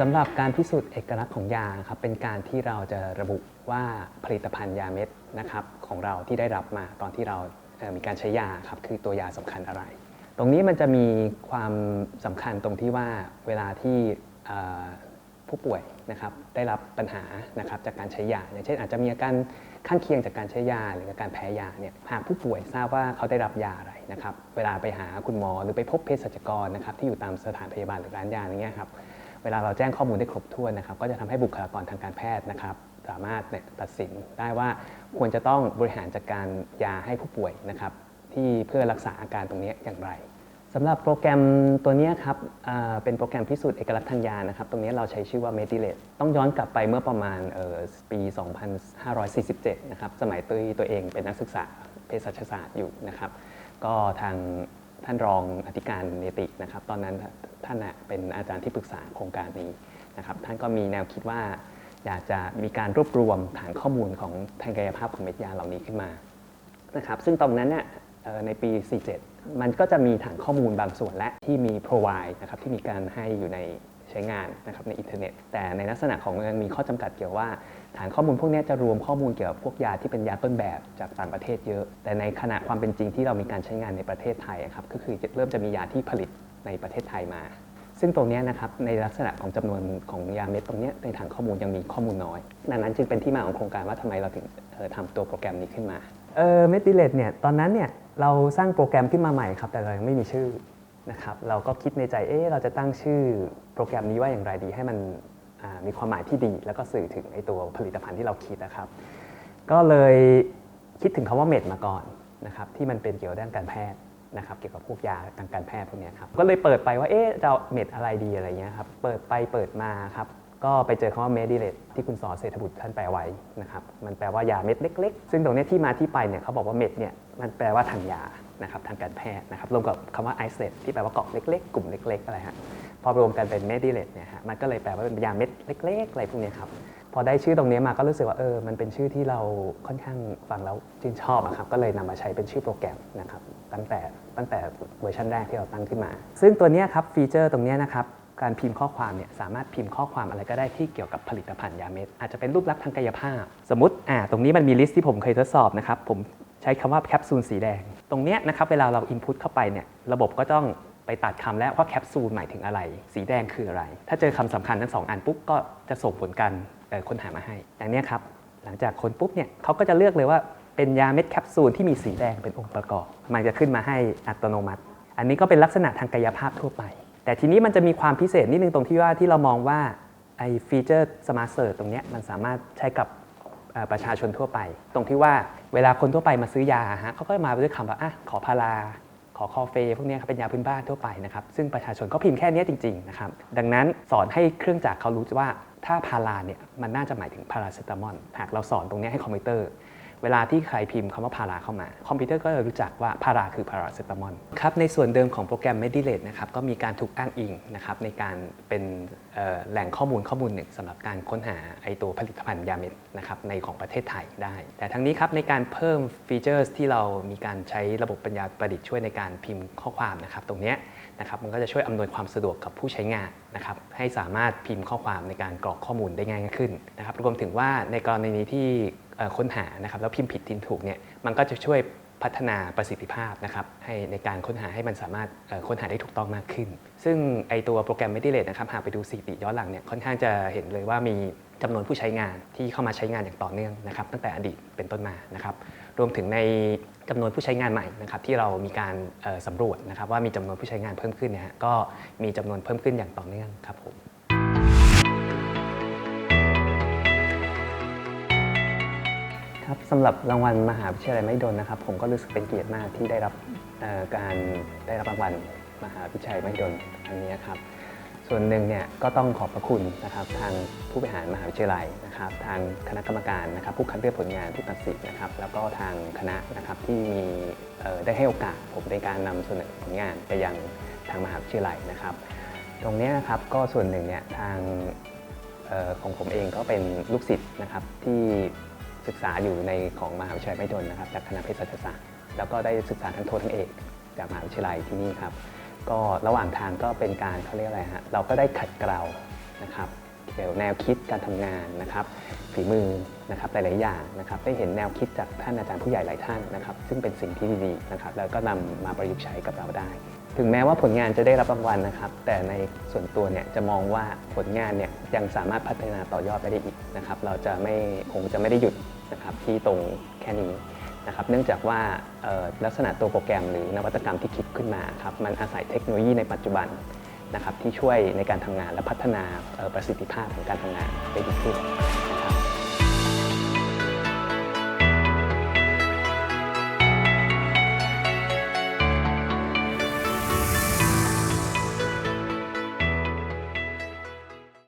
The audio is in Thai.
สำหรับการพิสูจน์เอกลักษณ์ของยาครับเป็นการที่เราจะระบุว่าผลิตภัณฑ์ยาเม็ดนะครับของเราที่ได้รับมาตอนที่เราเออมีการใช้ยาครับคือตัวยาสำคัญอะไร ตรงนี้มันจะมีความสำคัญตรงที่ว่าเวลาที่ผู้ป่วยนะครับได้รับปัญหานะครับจากการใช้ยา อย่างเช่นอาจจะมีอาการข้างเคียงจากการใช้ยาหรือการแพ้ยาเนี่ยหากผู้ป่วยทราบว่าเขาได้รับยาอะไรนะครับเวลาไปหาคุณหมอหรือไปพบเภสัชกรนะครับที่อยู่ตามสถานพยาบาลหรือร้านยาอย่างเงี้ยครับ เวลาเราแจ้งข้อมูลได้ครบถ้วนนะครับก็จะทำให้บุคลากรทางการแพทย์นะครับ สามารถเนี่ยตัดสินได้ว่าควรจะต้องบริหารจัดการยาให้ผู้ป่วยนะครับ ที่เพื่อรักษาอาการตรงนี้อย่างไรสำหรับโปรแกรมตัวนี้ครับเป็นโปรแกรมพิสูจน์เอกลักษณ์ทางยานะครับ ตรงนี้เราใช้ชื่อว่า m e d i l a t ต้องย้อนกลับไปเมื่อประมาณปี 2547 นะครับ สมัยตัวตัวเองเป็นนักศึกษาเภสัชศาสตร์อยู่นะครับ ก็ทาง ท่านรองอธิการเนตินะครับ ตอนนั้นท่านเป็นอาจารย์ที่ปรึกษาโครงการนี้นะครับ ท่านก็มีแนวคิดว่า อยากจะมีการรวบรวมฐานข้อมูลของทางกายภาพของเม็ดยาเหล่านี้ขึ้นมานะครับ ซึ่งตรงนั้นเนี่ยในปี 47 มันก็จะมีฐานข้อมูลบางส่วนและที่มี provide นะครับที่มีการให้อยู่ใน ใช้งานนะครับในอินเทอร์เน็ต แต่ในลักษณะของมันมีข้อจำกัดเกี่ยวว่า ฐานข้อมูลพวกนี้จะรวมข้อมูลเกี่ยวกับพวกยาที่เป็นยาต้นแบบจากต่างประเทศเยอะ แต่ในขณะความเป็นจริงที่เรามีการใช้งานในประเทศไทยอะครับก็คือเริ่มจะมียาที่ผลิตในประเทศไทยมา ซึ่งตรงนี้นะครับในลักษณะของจำนวนของยาเม็ดตรงนี้ในฐานข้อมูลยังมีข้อมูลน้อย ดังนั้นจึงเป็นที่มาของโครงการว่าทำไมเราถึงเอ่อทำตัวโปรแกรมนี้ขึ้นมาเออเมดิเลตเนี่ยตอนนั้นเนี่ยเราสร้างโปรแกรมขึ้นมาใหม่ครับแต่เรายังไม่มีชื่อ นะครับเราก็คิดในใจเอ๊ะเราจะตั้งชื่อโปรแกรมนี้ว่าอย่างไรดีให้มันมีความหมายที่ดี แล้วก็สื่อถึงไอตัวผลิตภัณฑ์ที่เราคิดนะครับ ก็เลยคิดถึงคำว่าเม็ดมาก่อนนะครับที่มันเป็นเกี่ยวด้านการแพทย์นะครับเกี่ยวกับพวกยาทางการแพทย์พวกนี้ครับก็เลยเปิดไปว่าเอ๊ะเอาเม็ดอะไรดีอะไรเงี้ยครับเปิดไปเปิดมาครับก็ไปเจอคำว่าเมดิเลตที่คุณสอเศรษฐบุตรท่านแปลไว้นะครับมันแปลว่ายาเม็ดเล็ก ๆ ซึ่งตรงนี้ที่มาที่ไปเนี่ยเขาบอกว่าเม็ดเนี่ยมันแปลว่าทางยา นะครับทางการแพทย์นะครับรวมกับคำว่าไอซ์เลตที่แปลว่าเกาะเล็กๆ กลุ่มเล็ก ๆ อะไรฮะพอรวมกันเป็นเมดิเลตเนี่ยฮะมันก็เลยแปลว่าเป็นยาเม็ดเล็ก ๆ อะไรพวกนี้ครับพอได้ชื่อตรงนี้มาก็รู้สึกว่าเออมันเป็นชื่อที่เราค่อนข้างฟังแล้วชื่นชอบอะครับก็เลยนำมาใช้เป็นชื่อโปรแกรมนะครับตั้งแต่ตั้งแต่เวอร์ชันแรกที่เราตั้งขึ้นมา ซึ่งตัวนี้ครับฟีเจอร์ตรงนี้นะครับการพิมพ์ข้อความเนี่ยสามารถพิมพ์ข้อความอะไรก็ได้ที่เกี่ยวกับผลิตภัณฑ์ยาเม็ดอาจจะเป็นรูปลักษณ์ทางกายภาพ สมมติอ่าตรงนี้มันมีลิสต์ที่ผมเคยทดสอบนะครับผมใช้คำว่าแคปซูลสีแดง ตรงเนี้ยนะครับเวลาเราอินพุตเข้าไปเนี่ยระบบก็ต้องไปตัดคำแล้วว่าแคปซูลหมายถึงอะไร สีแดงคืออะไร ถ้าเจอคำสำคัญทั้งสองอันปุ๊บก็จะส่งผลการค้นหามาให้ อย่างนี้ครับ หลังจากค้นปุ๊บเนี่ยเขาก็จะเลือกเลยว่าเป็นยาเม็ดแคปซูลที่มีสีแดงเป็นองค์ประกอบ มันจะขึ้นมาให้อัตโนมัติ อันนี้ก็เป็นลักษณะทางกายภาพทั่วไป แต่ทีนี้มันจะมีความพิเศษนิดนึงตรงที่ว่าที่เรามองว่าไอ้ฟีเจอร์สมาร์ทเซิร์ตรงนี้มันสามารถใช้กับ ประชาชนทั่วไป ตรงที่ว่าเวลาคนทั่วไปมาซื้อยาฮะเขาก็มาด้วยคำว่าอะขอพาราขอคอเฟพวกนี้ครับเป็นยาพื้นบ้านทั่วไปนะครับซึ่งประชาชนก็พิมพ์แค่นี้จริงๆนะครับดังนั้นสอนให้เครื่องจักรเขารู้ว่าถ้าพาราเนี่ยมันน่าจะหมายถึงพาราเซตามอลหากเราสอนตรงนี้ให้คอมพิวเตอร์ เวลาที่ใครพิมพ์คำว่าพาราเข้ามา คอมพิวเตอร์ก็จะรู้จักว่าพาราคือพาราเซตามอลครับในส่วนเดิมของโปรแกรม Medilate นะครับก็มีการถูกอ้างอิงนะครับในการเป็นแหล่งข้อมูลข้อมูลหนึ่งสำหรับการค้นหาไอตัวผลิตภัณฑ์ยาเม็ดนะครับในของประเทศไทยได้ แต่ทั้งนี้ครับในการเพิ่มฟีเจอร์ที่เรามีการใช้ระบบปัญญาประดิษฐ์ช่วยในการพิมพ์ข้อความนะครับตรงนี้ นะครับมันก็จะช่วยอำนวยความสะดวกกับผู้ใช้งานนะครับให้สามารถพิมพ์ข้อความในการกรอกข้อมูลได้ง่ายขึ้นนะครับรวมถึงว่าในกรณีที่ค้นหานะครับแล้วพิมพ์ผิดทิ้งถูกเนี่ยมันก็จะช่วย พัฒนาประสิทธิภาพนะครับให้ในการค้นหาให้มันสามารถค้นหาได้ถูกต้องมากขึ้น ซึ่งไอตัวโปรแกรม m e d i l a t e นะครับหากไปดูสถิติย้อนหลังเนี่ยค่อนข้างจะเห็นเลยว่ามีจำนวนผู้ใช้งานที่เข้ามาใช้งานอย่างต่อเนื่องนะครับตั้งแต่อดีตเป็นต้นมานะครับรวมถึงในจำนวนผู้ใช้งานใหม่นะครับที่เรามีการสำรวจนะครับว่ามีจำนวนผู้ใช้งานเพิ่มขึ้นเนี่ยฮะก็มีจำนวนเพิ่มขึ้นอย่างต่อเนื่องครับผมำหรับรางวัลมหาวิทยาลัยไม่ดนนะครับ ผมก็รู้สึกเป็นเกียรติมากที่ได้รับการได้รับรางวัลมหาวิทยาลัยไม่ดนอันนี้ครับส่วนหนึ่งเนี่ยก็ต้องขอบพระคุณนะครับทางผู้บริหารมหาวิทยาลัยนะครับ ทางคณะกรรมการนะครับผู้คัดเลือกผลงานผู้ตัดสินนะครับ แล้วก็ทางคณะนะครับที่มีได้ให้โอกาสผมในการนำเสนอผลงานไปยังทางมหาวิทยาลัยนะครับ ตรงนี้นะครับก็ส่วนหนึ่งเนี่ยทางออของผมเองก็เป็นลูกศิษย์นะครับที่ ศึกษาอยู่ในของมหาวิทยาลัยไม่ดนนะครับจากคณะเภสัชศาสตร์แล้วก็ได้ศึกษาทั้งโททั้งเอกจากมหาวิทยาลัยที่นี่ครับ ก็ระหว่างทางก็เป็นการเขาเรียกอะไรฮะเราก็ได้ขัดเกลานะครับเกี่ยวกับแนวคิดการทำงานนะครับฝีมือนะครับหลาย ๆ อย่างนะครับได้เห็นแนวคิดจากท่านอาจารย์ผู้ใหญ่หลายท่านนะครับซึ่งเป็นสิ่งที่ดีๆนะครับแล้วก็นำมาประยุกต์ใช้กับเราได้ ถึงแม้ว่าผลงานจะได้รับรางวัลนะครับ แต่ในส่วนตัวเนี่ยจะมองว่าผลงานเนี่ยยังสามารถพัฒนาต่อยอดไปได้อีกนะครับเราจะไม่คงจะไม่ได้หยุด นะครับที่ตรงแค่นี้นะครับเนื่องจากว่าลักษณะตัวโปรแกรมหรือนวัตกรรมที่คิดขึ้นมาครับมันอาศัยเทคโนโลยีในปัจจุบันนะครับที่ช่วยในการทำงานและพัฒนาประสิทธิภาพของการทำงานได้ดีขึ้นนะครับ